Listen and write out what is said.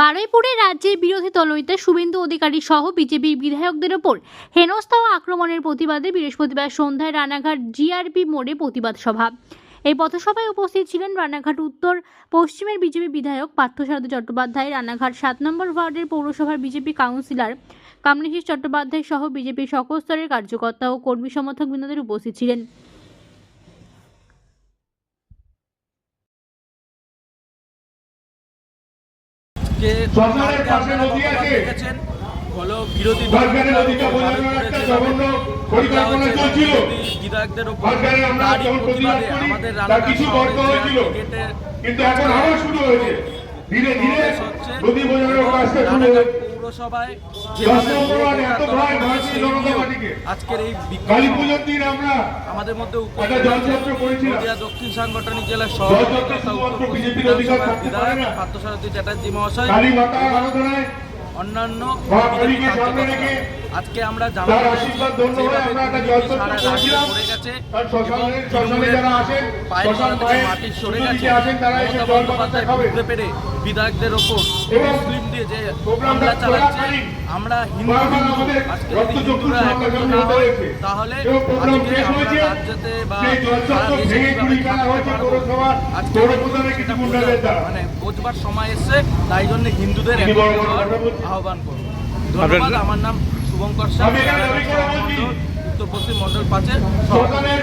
বারুইপুরে রাজ্যের বিরোধী দলনেতা শুভেন্দু অধিকারী সহ বিজেপির বিধায়কদের ওপর হেনস্থা ও আক্রমণের প্রতিবাদে বৃহস্পতিবার সন্ধ্যায় রানাঘাট জিআরপি মোড়ে প্রতিবাদ সভা। এই পথসভায় উপস্থিত ছিলেন রানাঘাট উত্তর, পশ্চিমের বিজেপি বিধায়ক পার্থসারথী চট্টোপাধ্যায়, রানাঘাট সাত নম্বর ওয়ার্ডের পৌরসভার বিজেপি কাউন্সিলর কামলেশীষ চট্টোপাধ্যায় সহ বিজেপির সকল স্তরের কার্যকর্তা ও কর্মী সমর্থক বৃন্দদের উপস্থিত ছিলেন। বিধায়কদের উপর আমাদের হয়েছিল গেটে কিন্তু এখন আবার শুরু হয়েছে। ধীরে ধীরে নদী বোঝানোর কাজটা শুরু হয়েছে পৌরসভায় যেভাবে আজকের এই আমাদের মধ্যে নদিয়া দক্ষিণ সাংগঠনিক জেলার সভাপতি চ্যাটার্জি মহাশয় অন্যান্য আজকে আমরা সারা গেছে পায়ের তলা থেকে মাটি সরে গেছে আসেন তারা এসে মমতা জল বন্দ্যোপাধ্যায় খাবে বুঝতে পেরে বিধায়কদের ওপর মুসলিম দিয়ে যে হামলা চালাচ্ছে আমরা হিন্দু হিন্দু আজকে রক্ত যদি চক্ষু হিন্দুরা একত্র না হয় হয়েছে। তাহলে প্রোগ্রাম আজকে শেষ আমরা হয়েছে। রাজ্যতে বা সারা দেশে কীভাবে থাকতে পারব। আজকে পৌরপ্রধানের কিছু গুন্ডাদের দ্বারা। মানে বোঝবার সময় এসছে তাই জন্য হিন্দুদের একত্র হওয়ার আহ্বান করব ধন্যবাদ আমার নাম শুভঙ্কর সাহা। উত্তর পশ্চিম মন্ডল পাঁচের সরকারের